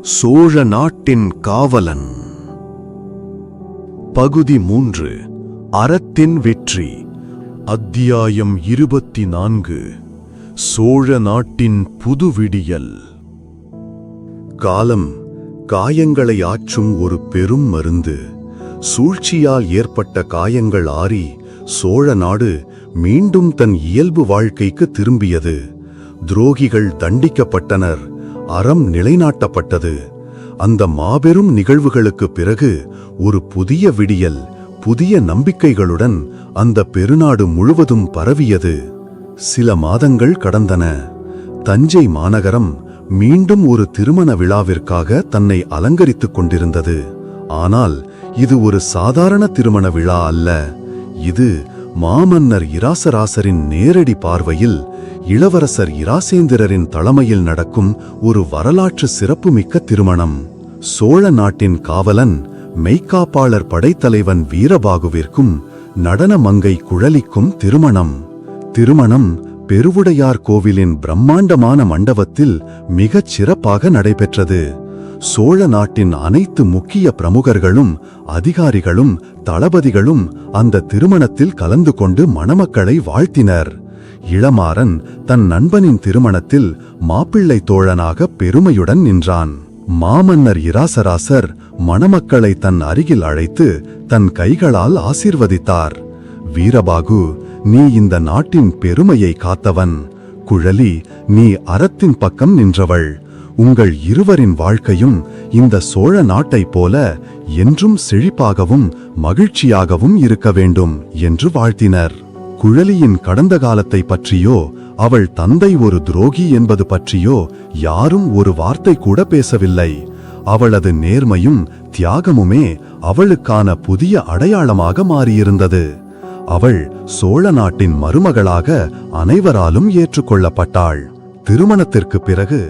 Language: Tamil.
சோழ நாட்டின் காவலன். பகுதி மூன்று அறத்தின் வெற்றி. அத்தியாயம் இருபத்தி நான்கு சோழ நாட்டின் புது விடியல். காலம் காயங்களை ஆற்றும் ஒரு பெரும் மருந்து. சூழ்ச்சியால் ஏற்பட்ட காயங்கள் ஆறி சோழ நாடு மீண்டும் தன் இயல்பு வாழ்க்கைக்கு திரும்பியது. துரோகிகள் தண்டிக்கப்பட்டனர். அறம் நிலைநாட்டப்பட்டது. அந்த மாபெரும் நிகழ்வுகளுக்கு பிறகு ஒரு புதிய விடியல் புதிய நம்பிக்கைகளுடன் அந்த பெருநாடு முழுவதும் பரவியது. சில மாதங்கள் கடந்தன. தஞ்சை மாநகரம் மீண்டும் ஒரு திருமண விழாவிற்காக தன்னை அலங்கரித்துக் கொண்டிருந்தது. ஆனால் இது ஒரு சாதாரண திருமண விழா அல்ல. இது மாமன்னர் இராசராசரின் நேரடி பார்வையில் இளவரசர் இராசேந்திரரின் தலைமையில் நடக்கும் ஒரு வரலாற்று சிறப்புமிக்க திருமணம். சோழ நாட்டின் காவலன் மெய்க்காப்பாளர் படைத்தலைவன் வீரபாகுவிற்கும் நடன மங்கை குழலிக்கும் திருமணம். திருமணம் பெருவுடையார் கோவிலின் பிரம்மாண்டமான மண்டபத்தில் மிகச் சிறப்பாக நடைபெற்றது. சோழ நாட்டின் அனைத்து முக்கிய பிரமுகர்களும் அதிகாரிகளும் தளபதிகளும் அந்த திருமணத்தில் கலந்து கொண்டு மணமக்களை வாழ்த்தினர். இளமாறன் தன் நண்பனின் திருமணத்தில் மாப்பிள்ளை தோழனாக பெருமையுடன் நின்றான். மாமன்னர் இராசராசர் மணமக்களை தன் அருகில் அழைத்து தன் கைகளால் ஆசீர்வதித்தார். வீரபாகு நீ இந்த நாட்டின் பெருமையை காத்தவன். குழலி நீ அறத்தின் பக்கம் நின்றவள். உங்கள் இருவரின் வாழ்க்கையும் இந்த சோழ நாட்டைப் போல என்றும் செழிப்பாகவும் மகிழ்ச்சியாகவும் இருக்க வேண்டும் என்று வாழ்த்தினர். குழலியின் கடந்த காலத்தை பற்றியோ அவள் தந்தை ஒரு துரோகி என்பது பற்றியோ யாரும் ஒரு வார்த்தை கூட பேசவில்லை. அவளது நேர்மையும் தியாகமுமே அவளுக்கான புதிய அடையாளமாக மாறியிருந்தது. அவள் சோழ நாட்டின் மருமகளாக அனைவராலும் ஏற்றுக்கொள்ளப்பட்டாள். திருமணத்திற்கு பிறகு